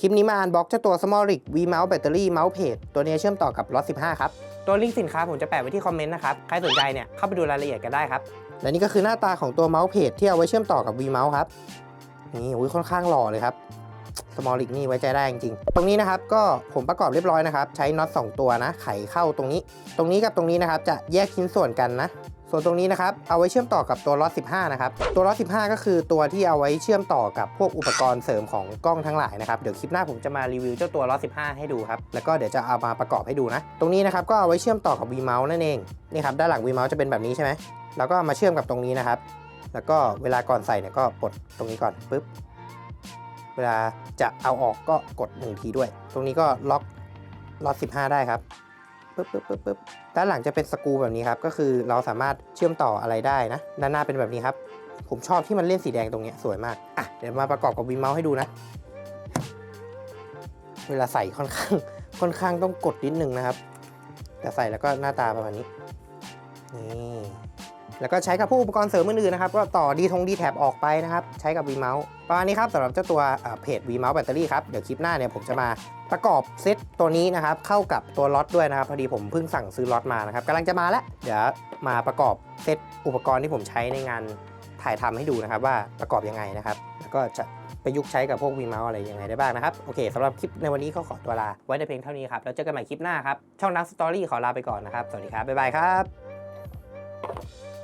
คลิปนี้มาอันบ็อกเจ้าตัว Smolic V Mouse Battery Mouse Page ตัวนี้เชื่อมต่อกับ LOT 15 ครับ ตัวลิงก์สินค้าผมจะแปะไว้ที่คอมเมนต์นะครับ ใครสนใจเนี่ยเข้าไปดูรายละเอียดกันได้ครับ และนี่ก็คือหน้าตาของตัวเมาส์เพจที่เอาไว้เชื่อมต่อกับ V Mouse ครับ นี่อุ้ยค่อนข้างหล่อเลยครับ Smolic นี่ไว้ใจได้จริงๆ ตรงนี้นะครับก็ผมประกอบเรียบร้อยนะครับ ใช้น็อต2ตัวนะ ไขเข้าตรงนี้ ตรงนี้กับตรงนี้นะครับจะแยกชิ้นส่วนกันนะ ส่วนตรงนี้นะครับเอาไว้เชื่อมต่อกับตัวล็อต15 นะครับ ตัวล็อต15 ก็คือตัวที่เอาไว้เชื่อมต่อกับพวกอุปกรณ์เสริมของกล้องทั้งหลายนะครับ เดี๋ยวคลิปหน้าผมจะมารีวิวเจ้าตัวล็อต15 ให้ดูครับ แล้วก็เดี๋ยวจะเอามาประกอบให้ดูนะ ตรงนี้นะครับก็เอาไว้เชื่อมต่อกับ V Mouse นั่นเอง นี่ครับด้านหลัง V Mouse จะเป็นแบบนี้ใช่ไหมแล้วก็มาเชื่อมกับตรงนี้นะครับ แล้วก็เวลาก่อนใส่เนี่ยก็ปลดตรงนี้ก่อนปึ๊บ เวลาจะเอาออกก็กดหนึ่งทีด้วย ตรงนี้ก็ล็อกล็อต15 ได้ครับ ปึ๊บปึ๊บปึ๊บปึ๊บด้านหลังจะเป็นสกรูแบบนี้ครับ ก็คือเราสามารถเชื่อมต่ออะไรได้นะ ด้านหน้าเป็นแบบนี้ครับ ผมชอบที่มันเล่นสีแดงตรงเนี้ยสวยมาก อะ เดี๋ยวมาประกอบกับวีเมาส์ให้ดูนะ เวลาใส่ค่อนข้าง ค่อนข้างต้องกดนิดนึงนะครับ แต่ใส่แล้วก็หน้าตาประมาณนี้ นี่ แล้วก็ใช้กับพวกอุปกรณ์เสริมอื่นๆนะครับ ก็ต่อดีทงดีแท็บออกไปนะครับ ใช้กับ V Mouse ประมาณนี้ครับสำหรับเจ้าตัวเพจ V Mouse แบตเตอรี่ครับ เดี๋ยวคลิปหน้าเนี่ยผมจะมาประกอบเซตตัวนี้นะครับ เข้ากับตัวล็อตด้วยนะครับ พอดีผมเพิ่งสั่งซื้อล็อตมานะครับกำลังจะมาแล้ว เดี๋ยวมาประกอบเซตอุปกรณ์ที่ผมใช้ในงานถ่ายทำให้ดูนะครับว่าประกอบยังไงนะครับ แล้วก็จะประยุกต์ใช้กับพวก V Mouse อะไรยังไงได้บ้างนะครับ โอเคสำหรับคลิปในวันนี้ก็ขอตัวลา ไว้ในเพียงเท่านี้ครับ แล้วเจอกันใหม่คลิปหน้าครับ ช่องนักสตอรี่ขอลาไปก่อนนะครับ สวัสดีครับ บ๊ายบายครับ